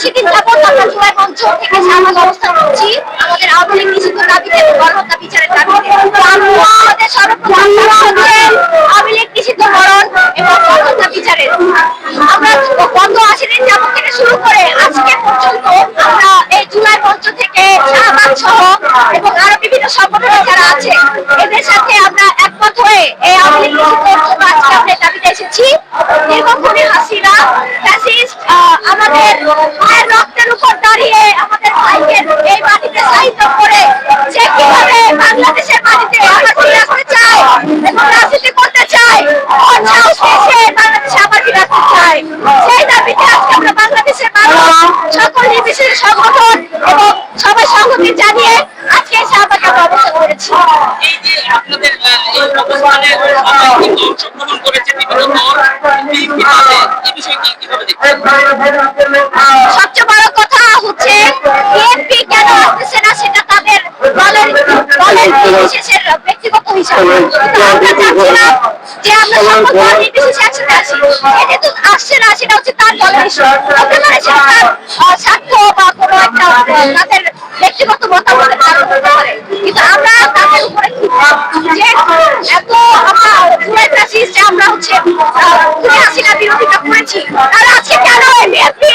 আশি দিন যাবত আমরা থেকে সামাজ অবস্থান করছি, আমাদের আওয়ামী নিষিদ্ধ দাবিতে এবং গণহত্যা বিচারের দাবিতে আমাদের সর্বপ্রথম হচ্ছে আওয়ামী লীগ নিষিদ্ধ করণ এবং গণহত্যা বিচারের। আমরা গত আশি দিন যাবত থেকে শুরু করে আজকে পর্যন্ত আমরা এই জুলাই মঞ্চ থেকে শাহবাগ সহ এবং আরও বিভিন্ন সংগঠনের যারা আছে, এদের সাথে আমরা একমত হয়ে এই আওয়ামী লীগ নিষিদ্ধের আজকে আমরা দাবিতে এসেছি। দীর্ঘক্ষণে হাসিনা, ফ্যাসিস্ট আমাদের মায়ের রক্তের উপর দাঁড়িয়ে আমাদের ভাইকে এই মাটিতে সাহিত্য করে সে কীভাবে বাংলাদেশের মাটিতে আবার ফিরে আসতে চায় এবং রাজনীতি করতে চায় ওর সাহস নিয়ে সে বাংলাদেশে আবার ফিরে আসতে চায় সেই দাবিতে আজকে আমরা বাংলাদেশের মানুষ সকল সংগঠন এবং সবাই সংহতি জানিয়ে আজকে শাহবাগে আমরা অবস্থান করেছি। এই যে আপনাদের এই অবস্থানে অংশগ্রহণ করেছে বিভিন্ন দল বিএনপি দলে এই বিষয়টি কীভাবে দেখছেন? সবচেয়ে বড় কথা হচ্ছে বিএনপি কেন আসতেছে না সেটা তাদের দলের দলের নির্বিশেষের ব্যক্তিগত হিসাব। কিন্তু আমরা চাচ্ছিলাম যে আমরা দল নির্বিশেষে একসাথে আসি। এটা তো আসছে না সেটা হচ্ছে তার দলের সেটা তার আহ, স্বার্থ বা কোনো একটা আহ, তাদের ব্যক্তিগত মতামতের কিন্তু আমরা তাদের উপরে এত আমরা যে আমরা হচ্ছে হাসিনা বিরোধিতা করেছি আর আজকে কেন বিএনপি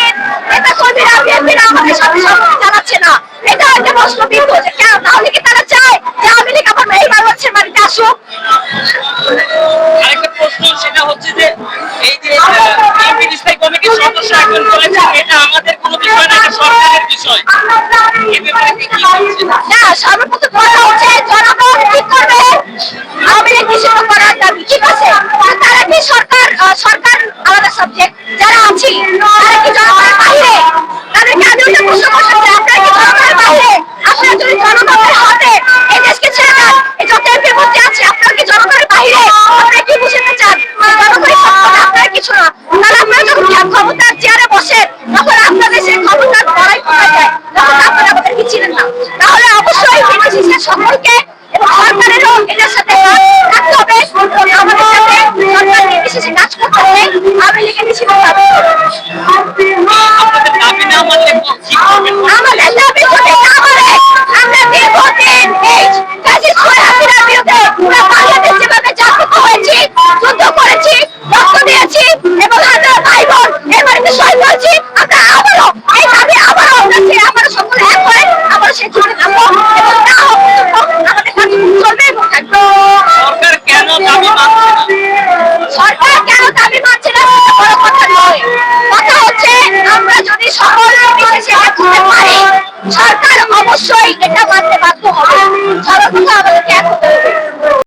নেতা কর্মীরা বিএনপিরা আমাদের সাথে সম্মতি জানাচ্ছে না? এটা একটা প্রশ্নবিদ্ধ যে কেন? তাহলে কি তারা চায় যে আওয়ামী লীগ আবার এই বাংলাদেশের বাড়িতে আসুক? সেটা হচ্ছে যে এই যে বলেছেন সর্বপ্রথম কথা হচ্ছে জনগণ ঠিক করবে? আওয়ামী আলাদা সাবজেক্ট যারা আছি, তারা কি জনগণের বাইরে? তাদেরকে আমি প্রশ্ন করতে চাই আপনারা কি জনগণের বাইরে আপনারা যদি জনগণের হাতে এই দেশকে ছেড়ে দেন এই যত এমপি মন্ত্রী আছে আপনারা কি জনগণের বাইরে আপনারা কি বুঝতে চান যে জনগণের সম্পদ আপনারা কিছু না তাহলে আপনারা যখন ক্ষমতার চেয়ারে বসেন তখন আপনাদের সেই ক্ষমতার বড়াই করা যায় তখন আপনারা আমাদেরকে চিনেন না তাহলে অবশ্যই বিদেশিদের সকলকে এবং সরকারেরও এটার সাথে কাজ হবে। আমাদের সাথে সরকার নির্বিশেষে কাজ করতে হবে। আওয়ামী লীগের নিষিদ্ধ দাবি। না মানলে আমাদের অবশ্যই এটা মানতে বাধ্য হবে। সর্বপ্রথম আমাদেরকে এখন